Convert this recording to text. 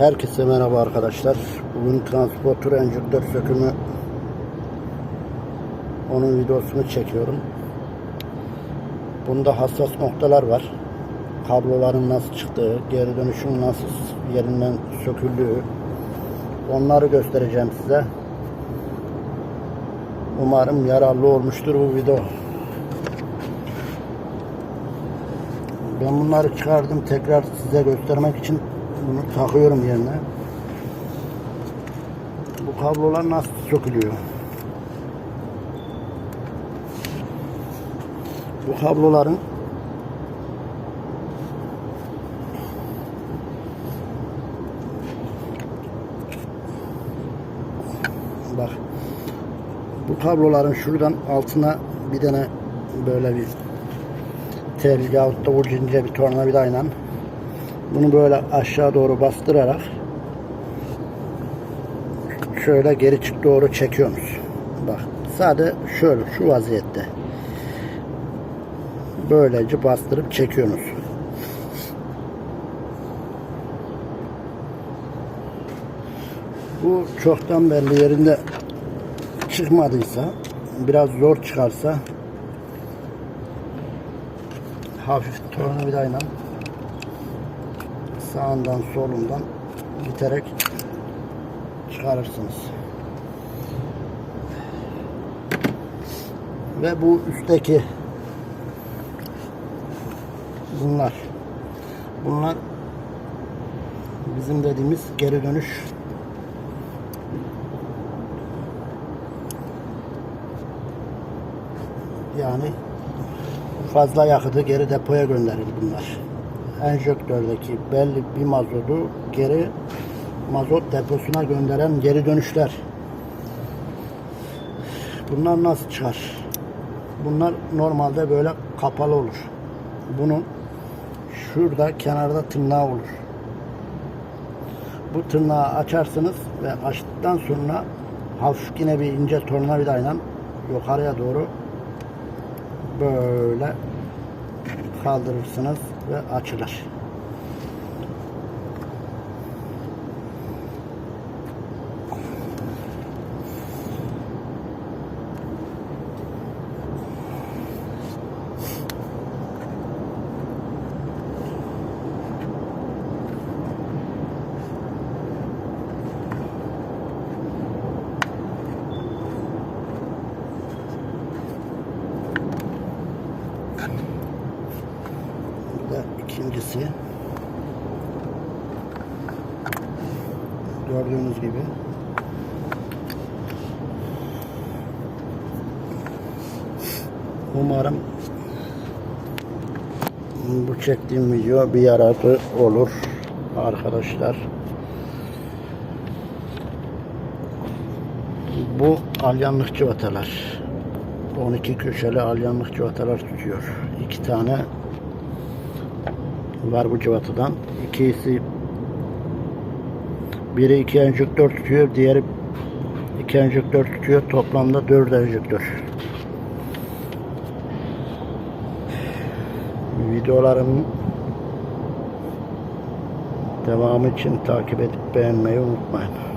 Herkese merhaba arkadaşlar. Bugün transporter enjektör sökümü onun videosunu çekiyorum. Bunda hassas noktalar var. Kabloların nasıl çıktığı, geri dönüşün nasıl yerinden söküldüğü onları göstereceğim size. Umarım yararlı olmuştur bu video. Ben bunları çıkardım tekrar size göstermek için bunu takıyorum yerine. Bu kablolar nasıl sökülüyor? Bu kabloların bak bu kabloların şuradan altına bir tane böyle bir tel yahut da ucunca bir tornavidayla bunu böyle aşağı doğru bastırarak şöyle geri çık doğru çekiyoruz. Bak sadece şöyle şu vaziyette. Böylece bastırıp çekiyorsunuz. Bu çoktan belli yerinde çıkmadıysa biraz zor çıkarsa hafif tornavidayla sağından solundan iterek çıkarırsınız. Ve bu üstteki bunlar bunlar bizim dediğimiz geri dönüş yani fazla yakıtı geri depoya gönderir bunlar. Enjektördeki belli bir mazotu geri mazot deposuna gönderen geri dönüşler. Bunlar nasıl çıkar? Bunlar normalde böyle kapalı olur. Bunun şurada kenarda tırnağı olur. Bu tırnağı açarsınız ve açtıktan sonra hafif yine bir ince tornavidayla yukarıya doğru böyle kaldırırsınız ve açılır. İkincisi. Gördüğünüz gibi. Umarım bu çektiğim video bir yararı olur arkadaşlar. Bu alyanlık cıvatalar. 12 köşeli alyanlık cıvatalar tutuyor. İki tane var bu cıvatadan. İkisi biri iki enjektör tutuyor, diğeri iki enjektör tutuyor. Toplamda dört enjektör. Videolarımın devamı için takip edip beğenmeyi unutmayın.